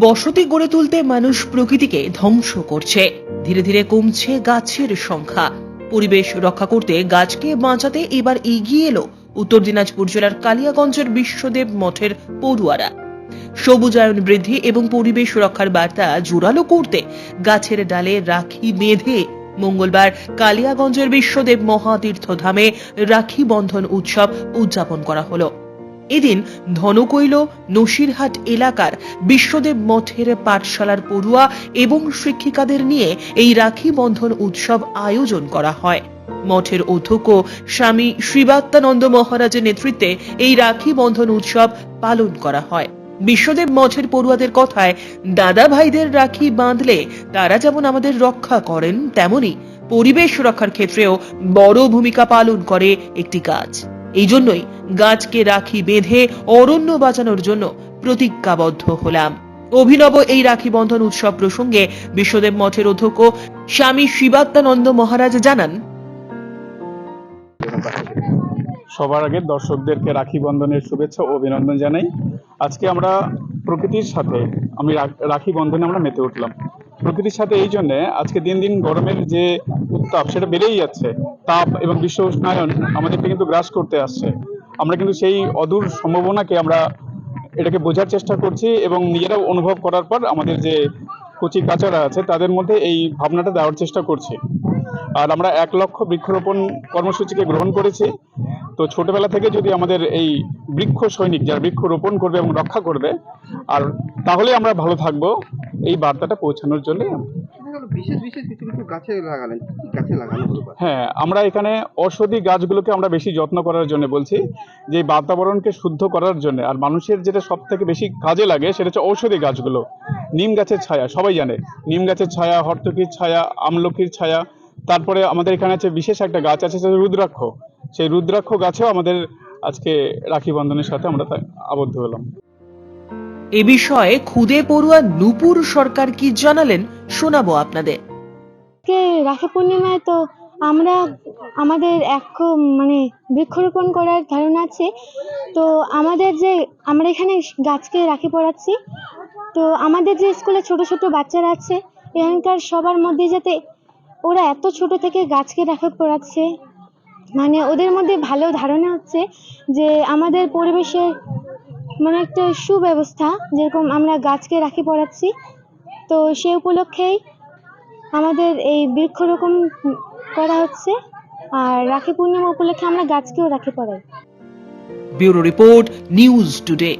বসতি গড়ে তুলতে মানুষ প্রকৃতিকে ধ্বংস করছে। ধীরে ধীরে কমছে গাছের সংখ্যা। পরিবেশ রক্ষা করতে গাছকে বাঁচাতে এবার এগিয়ে এলো উত্তর দিনাজপুর জেলার কালিয়াগঞ্জের বিশ্বদেব মঠের পড়ুয়ারা। সবুজায়ন বৃদ্ধি এবং পরিবেশ রক্ষার বার্তা জোরালো করতে গাছের ডালে রাখি বেঁধে মঙ্গলবার কালিয়াগঞ্জের বিশ্বদেব মহাতীর্থধামে রাখি বন্ধন উৎসব উদযাপন করা হলো। এদিন ধনকৈল নসিরহাট এলাকার বিশ্বদেব মঠের পাঠশালার পড়ুয়া এবং শিক্ষিকাদের নিয়ে এই রাখি বন্ধন উৎসব আয়োজন করা হয়। মঠের অধ্যক্ষ স্বামী শ্রীবাত্তানন্দ মহারাজের নেতৃত্বে এই রাখি বন্ধন উৎসব পালন করা হয়। বিশ্বদেব মঠের পড়ুয়াদের কথায় দাদা ভাইদের রাখি বাঁধলে তারা যেমন আমাদের রক্ষা করেন, তেমনি পরিবেশ রক্ষার ক্ষেত্রেও বড় ভূমিকা পালন করে একটি গাছ এই জন্যই গাছকে রাখি বেঁধে অরণ্য বাঁচানোর জন্য প্রতিজ্ঞাবদ্ধ হলাম। অভিনব এই রাখি বন্ধন উৎসব প্রসঙ্গে বিশ্বদেব মঠের অধ্যক্ষ স্বামী শিবাত্মানন্দ মহারাজ জানান, সবার আগে দর্শকদেরকে রাখি বন্ধনের শুভেচ্ছা ও অভিনন্দন জানাই। আজকে আমরা প্রকৃতির সাথে আমি রাখি বন্ধনে আমরা মেতে উঠলাম। প্রকৃতির সাথে এই জন্যে আজকে দিন দিন গরমের যে উত্তাপ, সেটা বেড়েই যাচ্ছে। তাপ এবং বিশ্ব উষ্ণায়ন আমাদেরকে কিন্তু গ্রাস করতে আসছে। আমরা কিন্তু সেই অদূর সম্ভাবনাকে আমরা এটাকে বোঝার চেষ্টা করছি এবং নিজেরাও অনুভব করার পর আমাদের যে কচি কাচারা আছে, তাদের মধ্যে এই ভাবনাটা দেওয়ার চেষ্টা করছি। আর আমরা এক লক্ষ বৃক্ষরোপণ কর্মসূচিকে গ্রহণ করেছি। তো ছোটবেলা থেকে যদি আমাদের এই বৃক্ষ সৈনিক যারা বৃক্ষ রোপণ করবে এবং রক্ষা করবে, আর তাহলে আমরা ভালো থাকব। এই বার্তাটা পৌঁছানোর জন্য বিশেষ বিশেষ কিছু কিছু গাছে লাগালেন? কি কি গাছে লাগানো হ্যাঁ আমরা এখানে ঔষধি গাছগুলোকে আমরা বেশি যত্ন করার জন্য বলছি। যে বাতাবরণকে শুদ্ধ করার জন্য আর মানুষের যেটা সব থেকে বেশি কাজে লাগে সেটা হচ্ছে ঔষধি গাছগুলো। নিম গাছের ছায়া সবাই জানে নিম গাছের ছায়া হর্তকির ছায়া আমলকির ছায়া। তারপরে আমাদের এখানে আছে বিশেষ একটা গাছ আছে সেটা রুদ্রাক্ষ। সেই রুদ্রাক্ষ গাছেও আমাদের আজকে রাখি বন্ধনের সাথে আমরা আবদ্ধ হলাম। এ বিষয়ে খুদে পড়ুয়া নূপুর সরকার কি জানালেন, শোনাবো আপনাদের। আজকে রাখি পূর্ণিমায় তো আমরা আমাদের এক মানে বৃক্ষরোপণ করার ধারণা আছে। তো আমাদের যে আমরা এখানে গাছকে রাখি পড়াচ্ছি। তো আমাদের যে স্কুলে ছোট ছোট বাচ্চারা আছে, এখানকার সবার মধ্যে যাতে ওরা এত ছোট থেকে গাছকে রাখি পড়াচ্ছে মানে ওদের মধ্যে ভালো ধারণা হচ্ছে যে আমাদের পরিবেশের মানে একটা সুব্যবস্থা যেরকম আমরা গাছকে রাখি পড়াচ্ছি, তো সে উপলক্ষেই আমাদের এই বৃক্ষরোপণ করা হচ্ছে আর রাখি পূর্ণিমা উপলক্ষে আমরা গাছকেও রাখি পড়াই। Bureau report news today.